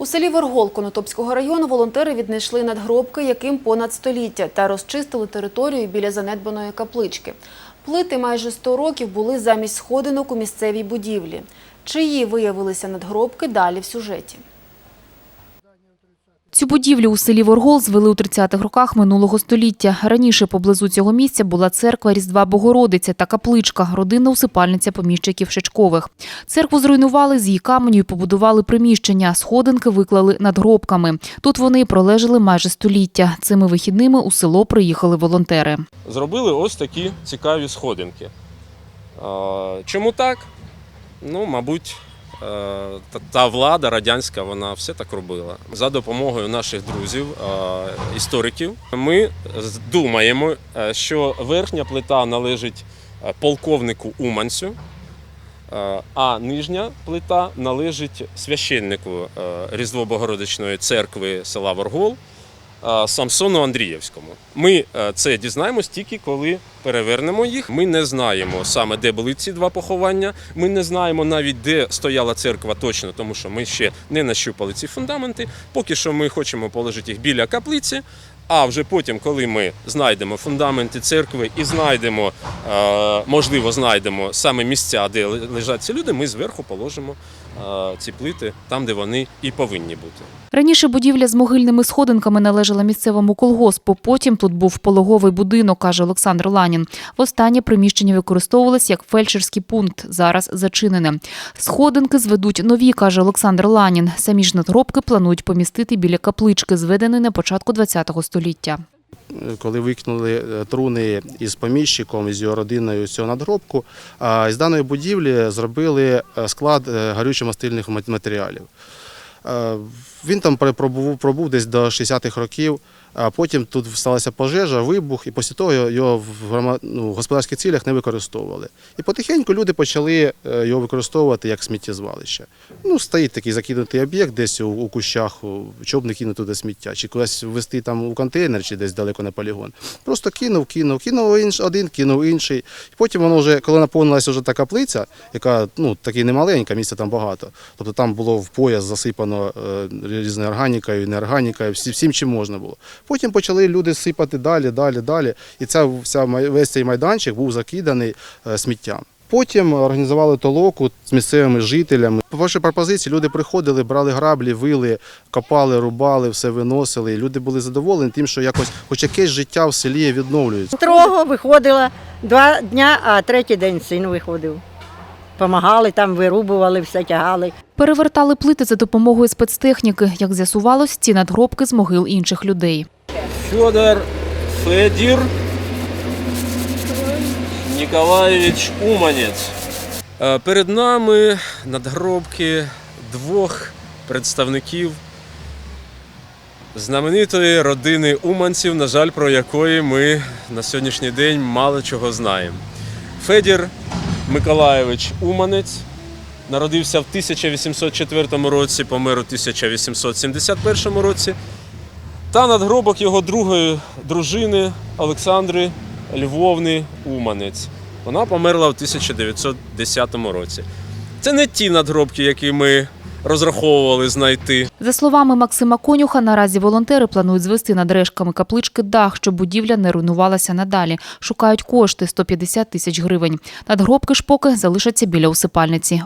У селі Вергол Конотопського району волонтери віднайшли надгробки, яким понад століття, та розчистили територію біля занедбаної каплички. Плити майже 100 років були замість сходинок у місцевій будівлі. Чиї виявилися надгробки далі в сюжеті. Цю будівлю у селі Воргол звели у 30-х роках минулого століття. Раніше поблизу цього місця була церква Різдва Богородиці та капличка, родинна усипальниця поміщиків Шечкових. Церкву зруйнували з її каменю і побудували приміщення. Сходинки виклали над гробками. Тут вони пролежали майже століття. Цими вихідними у село приїхали волонтери. зробили ось такі цікаві сходинки. Чому так? Ну, мабуть, та- та влада радянська вона все так робила. За допомогою наших друзів, е, істориків, ми думаємо, е, що верхня плита належить е, полковнику Уманцю, е, а нижня плита належить священнику е, Різдво-Богородичної церкви села Воргол е, Самсону Андрієвському. Ми е, це дізнаємось тільки коли перевернемо їх. Ми не знаємо саме, де були ці два поховання. Ми не знаємо навіть, де стояла церква точно, тому що ми ще не нащупали ці фундаменти. Поки що ми хочемо положити їх біля каплиці. А вже потім, коли ми знайдемо фундаменти церкви і знайдемо, е, можливо, знайдемо саме місця, де лежать ці люди, ми зверху положимо е, ці плити там, де вони і повинні бути. Раніше будівля з могильними сходинками належала місцевому колгоспу. Потім тут був пологовий будинок, каже Олександр Ланін. Востаннє приміщення використовувалось як фельдшерський пункт. Зараз зачинене. Сходинки зведуть нові, каже Олександр Ланін. Самі ж надгробки планують помістити біля каплички, зведеної на початку ХХ століття. Коли викинули е, труни із поміщиком, із його родиною цього надгробку, з даної будівлі зробили е, склад е, горючо-мастильних матеріалів. Він там пробув, пробув десь до 60-х років, а потім тут сталася пожежа, вибух, і після того його в ну, господарських цілях не використовували. І потихеньку люди почали е, його використовувати як сміттєзвалище. Ну, стоїть такий закинутий об'єкт десь у, у кущах, у- чого б не кинути туди сміття, чи кудись ввести там у контейнер, чи десь далеко на полігон. Просто кинув, кинув, кинув інш, один, кинув інший. І потім воно вже, коли наповнилася вже та каплиця, яка ну, таки не місця там багато. Тобто там було в пояс засипано е, різною органікою, неорганікою, всі, всім чим можна було. Потім почали люди сипати далі, далі, далі. І ця вся май- весь цей майданчик був закиданий е, сміттям. Потім організували толоку з місцевими жителями. По вашій пропозиції люди приходили, брали граблі, вили, копали, рубали, все виносили. І люди були задоволені тим, що якось хоч якесь життя в селі відновлюється. Строго виходила два дня, а третій день син виходив. Помагали там, вирубували, все тягали. Перевертали плити за допомогою спецтехніки. Як з'ясувалось, ці надгробки з могил інших людей. Федор Федір Ніколаєвич Уманець. Е, Перед нами надгробки двох представників знаменитої родини Уманців, на жаль, про якої ми на сьогоднішній день мало чого знаємо. Федір Миколаєвич Уманець народився в 1804 році, помер у 1871 році та надгробок його другої дружини Олександри Львовни Уманець. Вона померла в 1910 році. Це не ті надгробки, які ми розраховували знайти. За словами Максима Конюха, наразі волонтери планують звести над решками каплички дах, щоб будівля не руйнувалася надалі. Шукають кошти 150 тисяч гривень. Надгробки ж поки залишаться біля усипальниці.